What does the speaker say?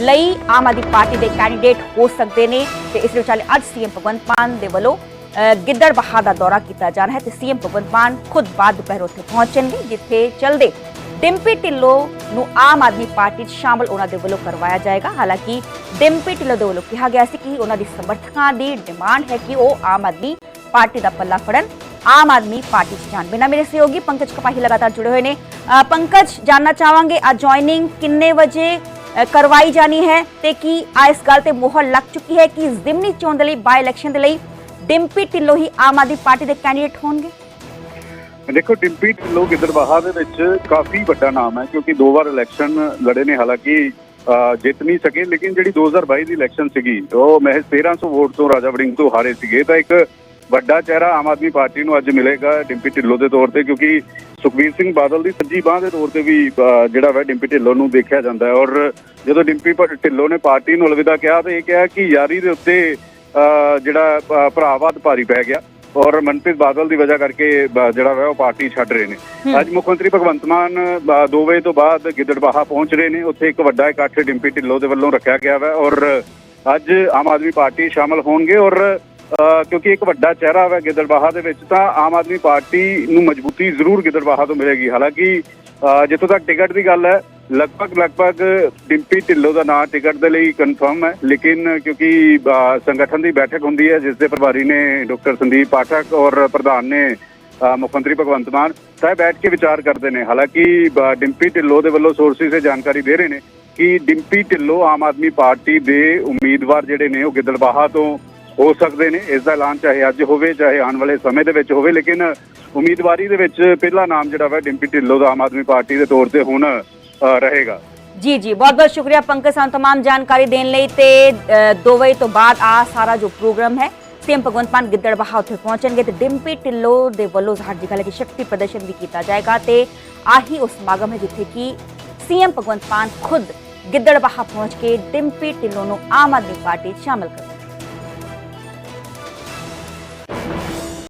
ਲਈ ਆਮ ਆਦਮੀ ਪਾਰਟੀ ਦੇ ਕੈਂਡੀਡੇਟ ਹੋ ਸਕਦੇ ਨੇ ਤੇ ਇਸ ਦੇ ਵਿਚਾਲੇ ਅੱਜ ਸੀਐਮ ਭਗਵੰਤ ਮਾਨ ਦੇ ਵੱਲੋਂ ਗਿੱਦੜ ਬਹਾ ਦਾ ਦੌਰਾ ਕੀਤਾ ਜਾਣਾ ਹੈ ਤੇ ਸੀਐਮ ਭਗਵੰਤ ਮਾਨ ਖੁਦ ਬਾਅਦ ਦੁਪਹਿਰ ਉੱਥੇ ਪਹੁੰਚਣਗੇ, ਜਿੱਥੇ ਚਲਦੇ ਡਿੰਪੀ ਢਿੱਲੋਂ ਨੂੰ ਆਮ ਆਦਮੀ ਪਾਰਟੀ 'ਚ ਸ਼ਾਮਲ ਉਹਨਾਂ ਦੇ ਵੱਲੋਂ ਕਰਵਾਇਆ ਜਾਏਗਾ। ਹਾਲਾਂਕਿ ਡਿੰਪੀ ਢਿੱਲੋਂ ਦੇ ਵੱਲੋਂ ਕਿਹਾ ਗਿਆ ਸੀ ਕਿ ਉਹਨਾਂ ਦੇ ਸਮਰਥਕਾਂ ਦੀ ਡਿਮਾਂਡ ਹੈ ਕਿ ਉਹ ਆਮ ਆਦਮੀ ਪਾਰਟੀ ਦਾ ਪੱਲਾ ਫੜਨ। ਆਮ ਆਦਮੀ ਪਾਰਟੀ 'ਚ ਜਾਣ ਬਿਨਾਂ ਮੇਰੇ ਸਹਿਯੋਗੀ ਪੰਕਜ ਕਪਾਹੀ ਲਗਾਤਾਰ ਜੁੜੇ ਹੋਏ ਨੇ। ਪੰਕਜ, ਜਾਨਣਾ ਚਾਹਾਂਗੇ, ਅੱਜ ਜੁਆਇਨਿੰਗ ਕਿੰਨੇ ਵਜੇ ਕਰਵਾਈ ਜਾਣੀ ਹੈ ਤੇ ਕੀ ਇਸ ਗੱਲ ਤੇ ਮੋਹਰ ਲੱਗ ਚੁੱਕੀ ਹੈ ਕਿ ਜ਼ਿਮਨੀ ਚੋਣ ਦੇ ਲਈ ਬਾਈ ਇਲੈਕਸ਼ਨ ਦੇ ਲਈ ਡਿੰਪੀ ਢਿੱਲੋਂ ਹੀ ਆਮ ਆਦਮੀ ਪਾਰਟੀ ਦੇ ਕੈਂਡੀਡੇਟ ਹੋਣਗੇ? ਦੇਖੋ ਡਿੰਪੀ ਢਿੱਲੋਂ ਗਿੱਦੜਬਾਹਾ ਦੇ ਵਿੱਚ ਕਾਫੀ ਵੱਡਾ ਨਾਮ ਹੈ ਕਿਉਂਕਿ ਦੋ ਵਾਰ ਇਲੈਕਸ਼ਨ ਲੜੇ ਨੇ ਹਾਲਾਂਕਿ ਅਹ, ਜਿੱਤ ਨਹੀਂ ਸਕੇ ਲੇਕਿਨ ਜਿਹੜੀ 2022 ਦੀ ਇਲੈਕਸ਼ਨ ਸੀਗੀ ਉਹ ਮਹਿਜ਼ 1300 ਵੋਟ ਤੋਂ ਰਾਜਾ ਵੜਿੰਗ ਤੋਂ ਹਾਰੇ ਸੀਗੇ ਤਾਂ ਇੱਕ ਵੱਡਾ ਚਿਹਰਾ ਆਮ ਆਦਮੀ ਪਾਰਟੀ ਨੂੰ ਅੱਜ ਮਿਲੇਗਾ ਡਿੰਪੀ ਢਿੱਲੋਂ ਦੇ ਤੌਰ ਤੇ ਕਿਉਂਕਿ ਸੁਖਬੀਰ ਸਿੰਘ ਬਾਦਲ ਦੀ ਸੱਜੀ ਬਾਹ ਦੇ ਤੌਰ ਤੇ ਵੀ ਜਿਹੜਾ ਵਾ ਡਿੰਪੀ ਢਿੱਲੋਂ ਨੂੰ ਦੇਖਿਆ ਜਾਂਦਾ ਹੈ। ਔਰ ਜਦੋਂ ਡਿੰਪੀ ਢਿੱਲੋਂ ਨੇ ਪਾਰਟੀ ਨੂੰ ਅਲਵਿਦਾ ਕਿਹਾ ਤਾਂ ਇਹ ਕਿਹਾ ਕਿ ਯਾਰੀ ਦੇ ਉੱਤੇ ਜਿਹੜਾ ਭਰਾਵਾਦ ਭਾਰੀ ਪੈ ਗਿਆ। ਔਰ ਮਨਪ੍ਰੀਤ ਬਾਦਲ ਦੀ ਵਜ੍ਹਾ ਕਰਕੇ ਜਿਹੜਾ ਵਾ ਉਹ ਪਾਰਟੀ ਛੱਡ ਰਹੇ ਨੇ। ਅੱਜ ਮੁੱਖ ਮੰਤਰੀ ਭਗਵੰਤ ਮਾਨ 2 ਵਜੇ ਤੋਂ ਬਾਅਦ ਗਿੱਦੜਬਾਹਾ ਪਹੁੰਚ ਰਹੇ ਨੇ। ਉੱਥੇ ਇੱਕ ਵੱਡਾ ਇਕੱਠ ਡਿੰਪੀ ਢਿੱਲੋਂ ਦੇ ਵੱਲੋਂ ਰੱਖਿਆ ਗਿਆ ਵਾ। ਔਰ ਅੱਜ ਆਮ ਆਦਮੀ ਪਾਰਟੀ ਸ਼ਾਮਲ ਹੋਣਗੇ। ਔਰ ਕਿਉਂਕਿ ਇੱਕ ਵੱਡਾ ਚਿਹਰਾ ਵਾ ਗਿੱਦੜਬਾਹਾ ਦੇ ਵਿੱਚ, ਤਾਂ ਆਮ ਆਦਮੀ ਪਾਰਟੀ ਨੂੰ ਮਜ਼ਬੂਤੀ ਜ਼ਰੂਰ ਗਿੱਦੜਬਾਹਾ ਤੋਂ ਮਿਲੇਗੀ। ਹਾਲਾਂਕਿ ਜਿੱਥੋਂ ਤੱਕ ਟਿਕਟ ਦੀ ਗੱਲ ਹੈ, ਲਗਭਗ ਲਗਭਗ ਡਿੰਪੀ ਢਿੱਲੋਂ ਦਾ ਨਾਂ ਟਿਕਟ ਦੇ ਲਈ ਕਨਫਰਮ ਹੈ। ਲੇਕਿਨ ਕਿਉਂਕਿ ਸੰਗਠਨ ਦੀ ਬੈਠਕ ਹੁੰਦੀ ਹੈ, ਜਿਸ ਦੇ ਪ੍ਰਭਾਰੀ ਨੇ ਡਾਕਟਰ ਸੰਦੀਪ ਪਾਠਕ ਔਰ ਪ੍ਰਧਾਨ ਨੇ ਮੁੱਖ ਮੰਤਰੀ ਭਗਵੰਤ ਮਾਨ, ਤਾਂ ਬੈਠ ਕੇ ਵਿਚਾਰ ਕਰਦੇ ਨੇ। ਹਾਲਾਂਕਿ ਡਿੰਪੀ ਢਿੱਲੋਂ ਦੇ ਵੱਲੋਂ ਸੋਰਸਿਸ ਇਹ ਜਾਣਕਾਰੀ ਦੇ ਰਹੇ ਨੇ ਕਿ ਡਿੰਪੀ ਢਿੱਲੋਂ ਆਮ ਆਦਮੀ ਪਾਰਟੀ ਦੇ ਉਮੀਦਵਾਰ ਜਿਹੜੇ ਨੇ, ਉਹ ਗਿੱਦੜਬਾਹਾ ਤੋਂ ਹੋ ਸਕਦੇ ਨੇ ਇਸ ਦਾ ਐਲਾਨ ਚਾਹੇ ਅੱਜ ਹੋਵੇ ਚਾਹੇ ਆਉਣ ਵਾਲੇ ਸਮੇਂ ਦੇ ਵਿੱਚ ਹੋਵੇ ਲੇਕਿਨ ਉਮੀਦਵਾਰੀ ਦੇ ਵਿੱਚ ਪਹਿਲਾ ਨਾਮ ਜਿਹੜਾ ਵਾ ਡਿੰਪੀ ਢਿੱਲੋਂ ਦਾ ਆਮ ਆਦਮੀ ਪਾਰਟੀ ਦੇ ਤੌਰ ਤੇ ਹੁਣ ਅ, ਰਹੇਗਾ ਜੀ ਜੀ ਬਹੁਤ ਬਹੁਤ ਸ਼ੁਕਰੀਆ ਪੰਕਜ ਸਾਨੂੰ तमाम ਜਾਣਕਾਰੀ ਦੇਣ ਲਈ ਤੇ 2 ਵਜੇ ਤੋਂ ਬਾਅਦ ਆ ਸਾਰਾ ਜੋ ਪ੍ਰੋਗਰਾਮ ਹੈ ਸੀਐਮ ਭਗਵੰਤ ਮਾਨ ਗਿੱਦੜਬਾਹਾ ਉੱਥੇ ਪਹੁੰਚਣਗੇ ਤੇ ਡਿੰਪੀ ਢਿੱਲੋਂ ਦੇ ਵੱਲੋਂ ਜ਼ਾਹਰ ਦੀ ਗੱਲ ਹੈ ਕਿ ਸ਼ਕਤੀ ਪ੍ਰਦਰਸ਼ਨ ਵੀ ਕੀਤਾ ਜਾਏਗਾ ਤੇ ਆਹੀ ਉਸ ਸਮਾਗਮ ਹੈ ਜਿੱਥੇ ਕਿ ਸੀਐਮ ਭਗਵੰਤ ਮਾਨ ਖੁਦ ਗਿੱਦੜਬਾਹਾ ਪਹੁੰਚ ਕੇ ਡਿੰਪੀ ਢਿੱਲੋਂ ਨੂੰ ਆਮ ਆਦਮੀ ਪਾਰਟੀ 'ਚ ਸ਼ਾਮਲ ਕਰਨਗੇ